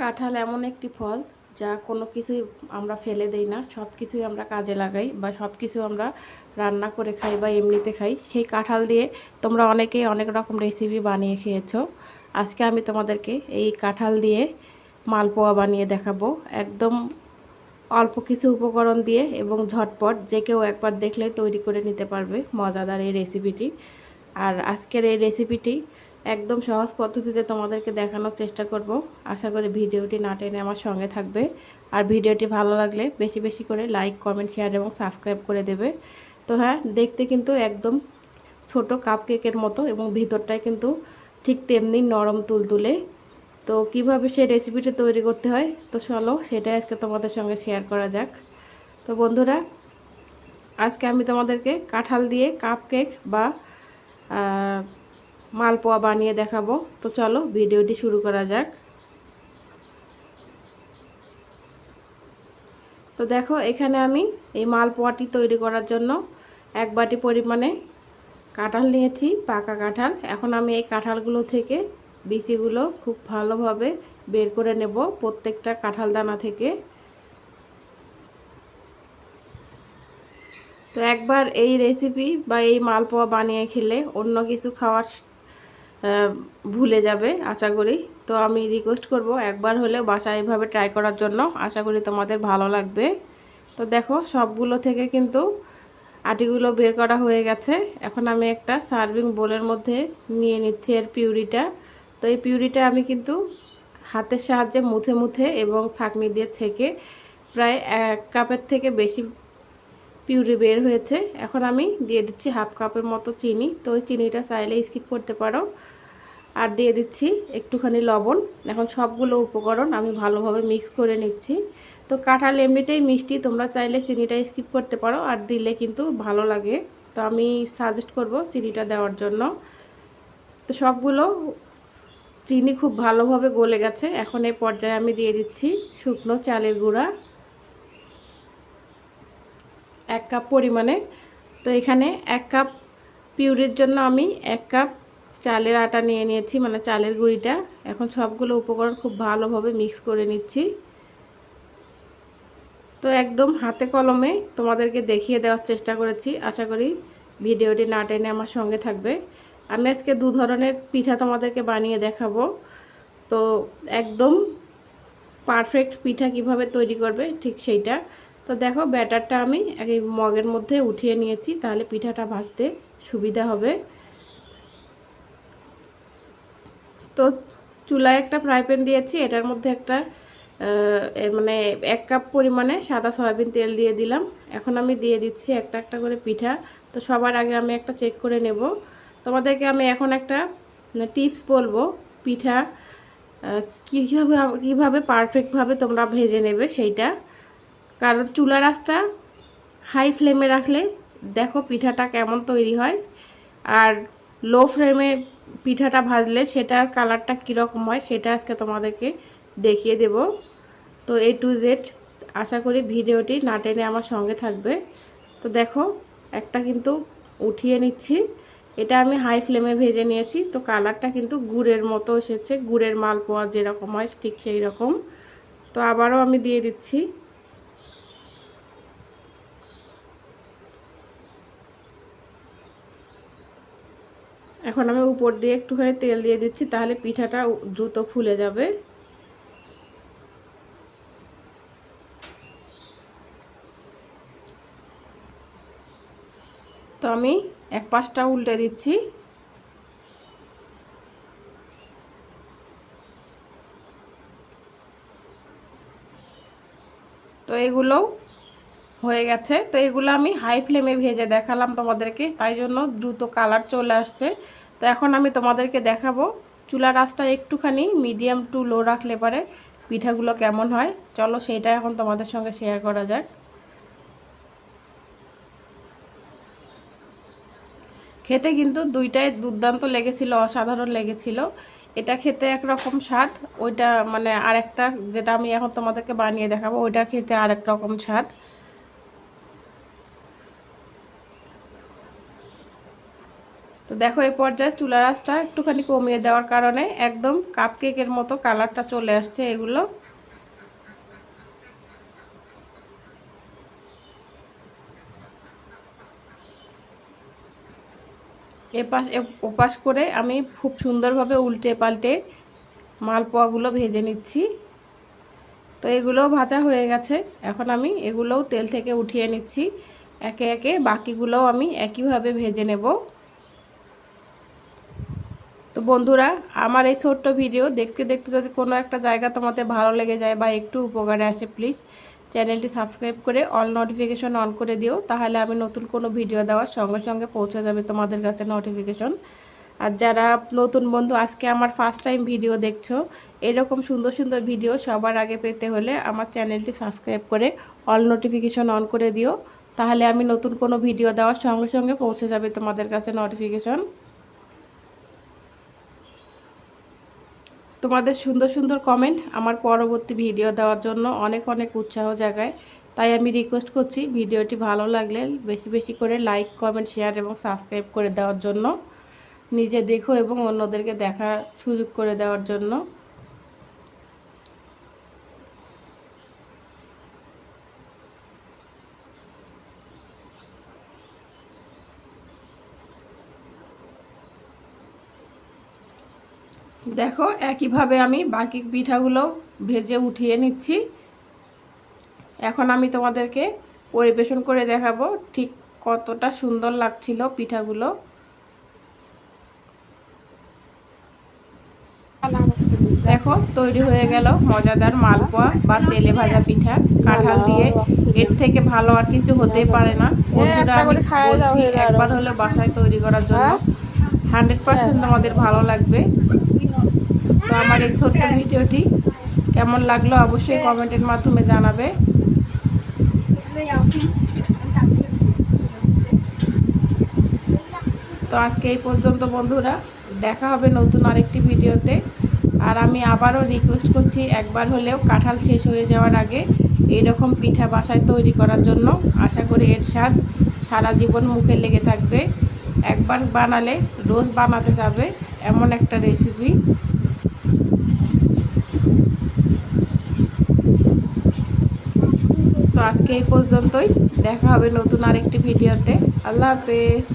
কাঁঠাল এমন একটি ফল যা কোনো কিছুই আমরা ফেলে দেই না, সব কিছুই আমরা কাজে লাগাই বা সব কিছু আমরা রান্না করে খাই বা এমনিতে খাই। সেই কাঁঠাল দিয়ে তোমরা অনেকেই অনেক রকম রেসিপি বানিয়ে খেয়েছ। আজকে আমি তোমাদেরকে এই কাঁঠাল দিয়ে মালপোয়া বানিয়ে দেখাবো। একদম অল্প কিছু উপকরণ দিয়ে এবং ঝটপট যে কেউ একবার দেখলে তৈরি করে নিতে পারবে। মজাদার এই রেসিপিটি আর আজকের এই রেসিপিটি একদম সহজ পদ্ধতিতে তোমাদেরকে দেখানোর চেষ্টা করব। আশা করি ভিডিওটি না টেনে আমার সঙ্গে থাকবে। আর ভিডিওটি ভালো লাগলে বেশি বেশি করে লাইক, কমেন্ট, শেয়ার এবং সাবস্ক্রাইব করে দেবে। তো হ্যাঁ দেখতে কিন্তু একদম ছোট কাপ কেকের মতো এবং ভিতরটায় কিন্তু ঠিক তেমনি নরম তুলতুলে। তো কীভাবে সেই রেসিপিটি তৈরি করতে হয়? তো চলো সেটাই আজকে তোমাদের সঙ্গে শেয়ার করা যাক। তো বন্ধুরা, আজকে আমি তোমাদেরকে কাঁঠাল দিয়ে কাপ কেক বা মালপোয়া বানিয়ে দেখাবো। তো চলো ভিডিওটি শুরু করা যাক। তো দেখো, এখানে আমি এই মালপোয়াটি তৈরি করার জন্য এক বাটি পরিমাণে কাঁঠাল নিয়েছি, পাকা কাঁঠাল। এখন আমি এই কাঁঠালগুলো থেকে বিচিগুলো খুব ভালোভাবে বের করে নেব প্রত্যেকটা কাঁঠাল দানা থেকে। তো একবার এই রেসিপি বা এই মালপোয়া বানিয়ে খেলে অন্য কিছু খাওয়ার ভুলে যাবে, আশা করি। তো আমি রিকোয়েস্ট করব একবার হলেও বাসায় এইভাবে ট্রাই করার জন্য। আশা করি তোমাদের ভালো লাগবে। তো দেখো, সবগুলো থেকে কিন্তু আটিগুলো বের করা হয়ে গেছে। এখন আমি একটা সার্ভিং বোলের মধ্যে নিয়ে নিচ্ছি এর পিউরিটা। তো এই পিউরিটা আমি কিন্তু হাতের সাহায্যে মুথে মুথে এবং ছাঁকনি দিয়ে ছেঁকে প্রায় এক কাপের থেকে বেশি পিউরি বের হয়েছে। এখন আমি দিয়ে দিচ্ছি হাফ কাপের মতো চিনি। তো ওই চিনিটা চাইলে স্কিপ করতে পারো। আর দিয়ে দিচ্ছি একটুখানি লবণ। এখন সবগুলো উপকরণ আমি ভালোভাবে মিক্স করে নিচ্ছি। তো কাঁঠাল এমনিতেই মিষ্টি, তোমরা চাইলে চিনিটা স্কিপ করতে পারো। আর দিলে কিন্তু ভালো লাগে। তো আমি সাজেস্ট করব চিনিটা দেওয়ার জন্য। তো সবগুলো চিনি খুব ভালোভাবে গলে গেছে। এখন এই পর্যায়ে আমি দিয়ে দিচ্ছি শুকনো চালের গুঁড়া। এক কাপ পরিমাণে। তো এখানে এক কাপ পিউরির জন্য আমি এক কাপ চালের আটা নিয়ে নিয়েছি মানে চালের গুঁড়িটা। এখন সবগুলো উপকরণ খুব ভালোভাবে মিক্স করে নিচ্ছি। তো একদম হাতে কলমে তোমাদেরকে দেখিয়ে দেওয়ার চেষ্টা করেছি। আশা করি ভিডিওটি না টেনে আমার সঙ্গে থাকবে। আমি আজকে দু ধরনের পিঠা তোমাদেরকে বানিয়ে দেখাবো। তো একদম পারফেক্ট পিঠা কীভাবে তৈরি করবে ঠিক সেইটা। তো দেখো ব্যাটারটা আমি এই মগের মধ্যে উঠিয়ে নিয়েছি, তাহলে পিঠাটা ভাজতে সুবিধা হবে। তো চুলায় একটা ফ্রাই প্যান দিয়েছি, এটার মধ্যে একটা মানে এক কাপ পরিমাণে সাদা সয়াবিন তেল দিয়ে দিলাম। এখন আমি দিয়ে দিচ্ছি একটা একটা করে পিঠা। তো সবার আগে আমি একটা চেক করে নেব। তোমাদেরকে আমি এখন একটা টিপস বলব, পিঠা কীভাবে কীভাবে পারফেক্টভাবে তোমরা ভেজে নেবে সেইটা। কারণ চুলার আঁচটা হাই ফ্লেমে রাখলে দেখো পিঠাটা কেমন তৈরি হয়। আর লো ফ্লেমে পিঠাটা ভাজলে সেটার কালারটা কীরকম হয় সেটা আজকে তোমাদেরকে দেখিয়ে দেব। তো এ টু জেড আশা করি ভিডিওটি না টেনে আমার সঙ্গে থাকবে। তো দেখো একটা কিন্তু উঠিয়ে নিচ্ছি। এটা আমি হাই ফ্লেমে ভেজে নিয়েছি। তো কালারটা কিন্তু গুড়ের মতো এসেছে। গুড়ের মালপোয়া যেরকম হয় ঠিক সেই রকম। তো আবারও আমি দিয়ে দিচ্ছি। এখন আমি উপর দিয়ে একটুখানি তেল দিয়ে দিচ্ছি, তাহলে পিঠাটা দ্রুত ফুলে যাবে। তো আমি এক পাশটা উল্টে দিচ্ছি। তো এগুলোও হয়ে গেছে। তো এগুলো আমি হাই ফ্লেমে ভেজে দেখালাম তোমাদেরকে, তাই জন্য দ্রুত কালার চলে আসছে। তো এখন আমি তোমাদেরকে দেখাবো চুলার আঁচটা একটুখানি মিডিয়াম টু লো রাখলে পারে পিঠাগুলো কেমন হয়। চলো সেইটা এখন তোমাদের সঙ্গে শেয়ার করা যাক। খেতে কিন্তু দুইটাই দুর্দান্ত লেগেছিল, অসাধারণ লেগেছিল। এটা খেতে একরকম স্বাদ, ওইটা মানে আরেকটা যেটা আমি এখন তোমাদেরকে বানিয়ে দেখাবো, ওইটা খেতে আরেক রকম স্বাদ। তো দেখো, এই পর্যায়ে চুলা রাসটা একটুখানি কমিয়ে দেওয়ার কারণে একদম কাপ কেকের মতো কালারটা চলে আসছে এগুলো। এপাশ ওপাশ করে আমি খুব সুন্দরভাবে উল্টে পাল্টে মালপোয়াগুলো ভেজে নিচ্ছি। তো এগুলোও ভাজা হয়ে গেছে। এখন আমি এগুলোও তেল থেকে উঠিয়ে নিচ্ছি। একে একে বাকিগুলোও আমি একইভাবে ভেজে নেব। তো বন্ধুরা, আমার এই ছোট্ট ভিডিও দেখতে দেখতে যদি কোনো একটা জায়গা তোমাদের ভালো লেগে যায় বা একটু উপকারে আসে প্লিজ চ্যানেলটি সাবস্ক্রাইব করে অল নোটিফিকেশন অন করে দিও। তাহলে আমি নতুন কোনো ভিডিও দেওয়ার সঙ্গে সঙ্গে পৌঁছে যাবে তোমাদের কাছে নোটিফিকেশন আর যারা নতুন বন্ধু, আজকে আমার ফার্স্ট টাইম ভিডিও দেখছ, এরকম সুন্দর সুন্দর ভিডিও সবার আগে পেতে হলে আমার চ্যানেলটি সাবস্ক্রাইব করে অল নোটিফিকেশন অন করে দিও। তাহলে আমি নতুন কোনো ভিডিও দেওয়ার সঙ্গে সঙ্গে পৌঁছে যাবে তোমাদের কাছে নোটিফিকেশন তোমাদের সুন্দর সুন্দর কমেন্ট আমার পরবর্তী ভিডিও দেওয়ার জন্য অনেক অনেক উৎসাহ জাগায়। তাই আমি রিকোয়েস্ট করছি ভিডিওটি ভালো লাগলে বেশি বেশি করে লাইক কমেন্ট শেয়ার এবং সাবস্ক্রাইব করে দেওয়ার জন্য। নিজে দেখো এবং অন্যদেরকে দেখার সুযোগ করে দেওয়ার জন্য। দেখো, একইভাবে আমি বাকি পিঠাগুলো ভেজে উঠিয়ে নিচ্ছি। এখন আমি তোমাদেরকে পরিবেশন করে দেখাবো ঠিক কতটা সুন্দর লাগছিল পিঠাগুলো। দেখো, তৈরি হয়ে গেল মজাদার মালপোয়া বা তেলে ভাজা পিঠা কাঁঠাল দিয়ে। এর থেকে ভালো আর কিছু হতেই পারে না। একবার হলে বাসায় তৈরি করার জন্য। হান্ড্রেড পার্সেন্ট আমাদের ভালো লাগবে। তো আমার এই ছোট্ট ভিডিওটি কেমন লাগল অবশ্যই কমেন্টের মাধ্যমে জানাবে। তো আজকে এই পর্যন্ত বন্ধুরা দেখা হবে নতুন আরেকটি ভিডিওতে। আর আমি আবারও রিকোয়েস্ট করছি একবার হলেও কাঁঠাল শেষ হয়ে যাওয়ার আগে এইরকম পিঠা বাসায় তৈরি করার জন্য। আশা করি এর স্বাদ সারা জীবন মুখে লেগে থাকবে। একবার বানালে রোজ বানাতে যাবে। এমন একটা রেসিপি তো আজকে এই পর্যন্তই। দেখা হবে নতুন আরেকটি ভিডিওতে আল্লাহ হাফেজ।